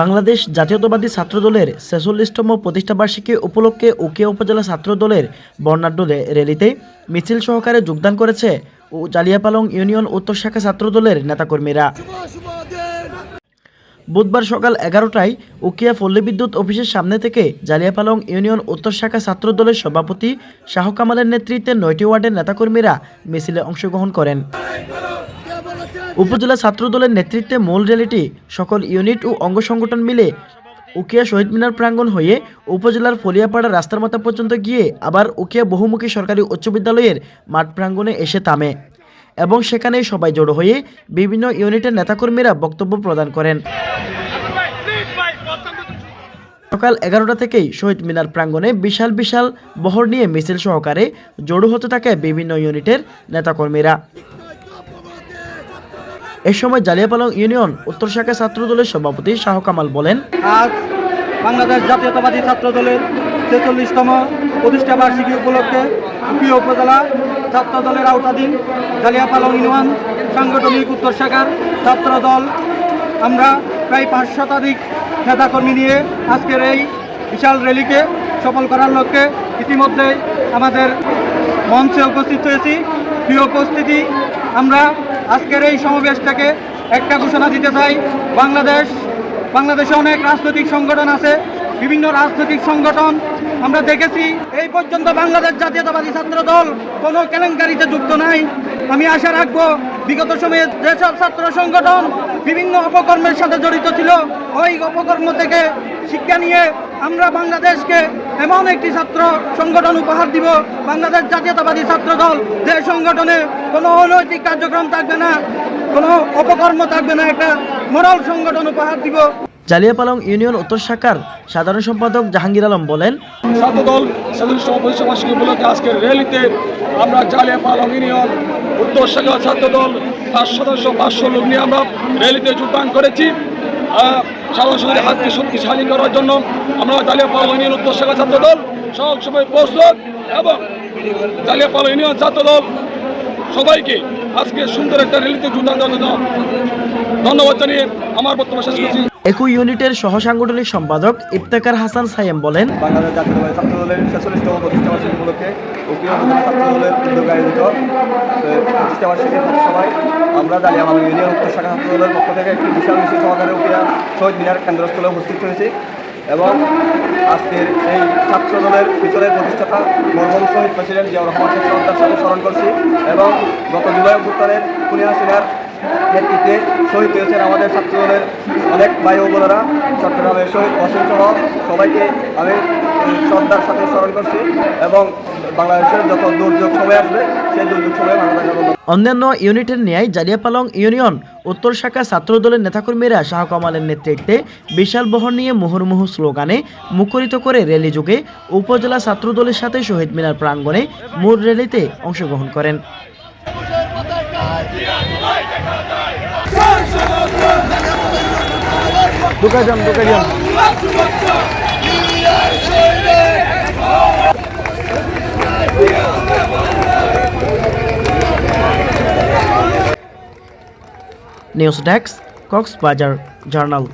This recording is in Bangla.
বাংলাদেশ জাতীয়তাবাদী ছাত্রদলের ছেচল্লিশতম প্রতিষ্ঠাবার্ষিকী উপলক্ষে উকিয়া উপজেলা ছাত্রদলের বর্ণাঢ্য র্যালিতে মিছিল সহকারে যোগদান করেছে ও জালিয়াপালং ইউনিয়ন উত্তর শাখা ছাত্রদলের নেতাকর্মীরা। বুধবার সকাল এগারোটায় উকিয়া পল্লী বিদ্যুৎ অফিসের সামনে থেকে জালিয়াপালং ইউনিয়ন উত্তর শাখা ছাত্রদলের সভাপতি শাহ কামালের নেতৃত্বে নয়টি ওয়ার্ডের নেতাকর্মীরা মিছিলে অংশগ্রহণ করেন। উপজেলা ছাত্রদলের নেতৃত্বে মূল র্যালিটি সকল ইউনিট ও অঙ্গ সংগঠন মিলে উকিয়া শহীদ মিনার প্রাঙ্গণ হয়ে উপজেলার ফলিয়াপাড়া রাস্তার মাথা পর্যন্ত গিয়ে আবার উকিয়া বহুমুখী সরকারি উচ্চ বিদ্যালয়ের মাঠ প্রাঙ্গণে এসে থামে এবং সেখানেই সবাই জড়ো হয়ে বিভিন্ন ইউনিটের নেতাকর্মীরা বক্তব্য প্রদান করেন। সকাল এগারোটা থেকেই শহীদ মিনার প্রাঙ্গণে বিশাল বিশাল বহর নিয়ে মিছিল সহকারে জড়ো হতে থাকে বিভিন্ন ইউনিটের নেতাকর্মীরা। এ সময় জালিয়াপালং ইউনিয়ন উত্তর শাখা ছাত্রদলের সভাপতি শাহ কামাল বলেন, আজ বাংলাদেশ জাতীয়তাবাদী ছাত্র দলের ছেচল্লিশতম প্রতিষ্ঠা বার্ষিকী উপলক্ষে উকিয়া উপজেলা ছাত্র দলের আওতাধীন জালিয়াপালং ইউনিয়ন সাংগঠনিক উত্তর শাখার ছাত্র দল আমরা প্রায় পাঁচ শতাধিক নেতাকর্মী নিয়ে আজকের এই বিশাল র্যালিকে সফল করার লক্ষ্যে ইতিমধ্যেই আমাদের মঞ্চে উপস্থিত হয়েছি। প্রিয় উপস্থিতি, আমরা আজকের এই সমাবেশটাকে একটা ঘোষণা দিতে চাই। বাংলাদেশ, বাংলাদেশে অনেক রাজনৈতিক সংগঠন আছে, বিভিন্ন রাজনৈতিক সংগঠন। আমরা দেখেছি, এই পর্যন্ত বাংলাদেশ জাতীয়তাবাদী ছাত্র দল কোনো কেলেঙ্কারিতে যুক্ত নাই। আমি আশা রাখব, বিগত সময়ে যেসব ছাত্র সংগঠন বিভিন্ন অপকর্মের সাথে জড়িত ছিল, ওই অপকর্ম থেকে শিক্ষা নিয়ে আমরা বাংলাদেশকে এমন একটি ছাত্র সংগঠন উপহার দিব। বাংলাদেশ জাতীয়তাবাদী ছাত্র দল। যে সংগঠনে কোনো অনৈতিক কার্যক্রম থাকবে না কোনো অপকর্ম থাকবে না একটা মোরাল সংগঠন উপহার দিব। জালিয়াপালং ইউনিয়ন উত্তর শাখার সাধারণ সম্পাদক জাহাঙ্গীর আলম বলেন ছাত্রদল সাধারণ সমাবেশ বার্ষিকী উপলক্ষে আজকের র্যালিতে আমরা জালিয়াপালং ইউনিয়ন উত্তর শাখা ছাত্রদল তার সদস্য পাঁচশো লোক নিয়ে আমরা র্যালিতে যোগদান করেছি। সমাজের হাতকে শক্তিশালী করার জন্য আমরা জালিয়াপালং ইউনিয়ন উত্তর শাখা ছাত্রদল। সব সময় প্রস্তুত এবং জালিয়া জালিয়াপালং ইউনিয়ন ছাত্রদল সবাইকে আজকে সুন্দর একটা র্যালিতে যোগদান দেওয়ার জন্য ধন্যবাদ জানিয়ে আমার বক্তব্য শেষ করছি। একই ইউনিটের সহ সাংগঠনিক সম্পাদক ইফতেকার হাসান সাইম বলেন বাংলাদেশ জাতীয়তাবাদী ছাত্র দলের ছেচল্লিশতম প্রতিষ্ঠা বার্ষিকী উপলক্ষে উকিল ছাত্র দলের উদ্যোগে আয়োজিত প্রতিষ্ঠা বার্ষিকী সভায় আমরা জালিয়া মামা ইউনিয়ন উত্তর শাখা ছাত্র দলের পক্ষ থেকে একটি বিশাল মিছিল সহকারে উকিয়া শহীদ মিনার কেন্দ্রস্থলে উপস্থিত হয়েছি। এবং আজকের এই ছাত্র দলের পিছনের প্রতিষ্ঠাতা মরহম শহীদ প্রেসিডেন্ট জিয়াউর রহমানকে শ্রদ্ধার সাথে স্মরণ করছি এবং গত জুলাই অভ্যুত্থানের পুনিয়া সিনার নেতৃত্বে শহীদ হয়েছেন আমাদের ছাত্র দলের অনেক ভাই বোনেরা, চট্টগ্রামের শহীদ অসীম সহ সবাইকে আমি শ্রদ্ধার সাথে স্মরণ করছি এবং বাংলাদেশের যত দুর্যোগ সময় আসবে সেই দুর্যোগ সময়ে বাংলাদেশের অন্যান্য ইউনিটের ন্যায় জালিয়াপালং ইউনিয়ন উত্তর শাখা ছাত্রদলের নেতাকর্মীরা শাহ কামালের নেতৃত্বে বিশাল বহর নিয়ে মুহুর্মুহু স্লোগানে মুখরিত করে র্যালি যুগে উপজেলা ছাত্রদলের সাথে শহীদ মিনার প্রাঙ্গণে মূল র্যালিতে অংশগ্রহণ করেন। News desk Cox's Bazar journal.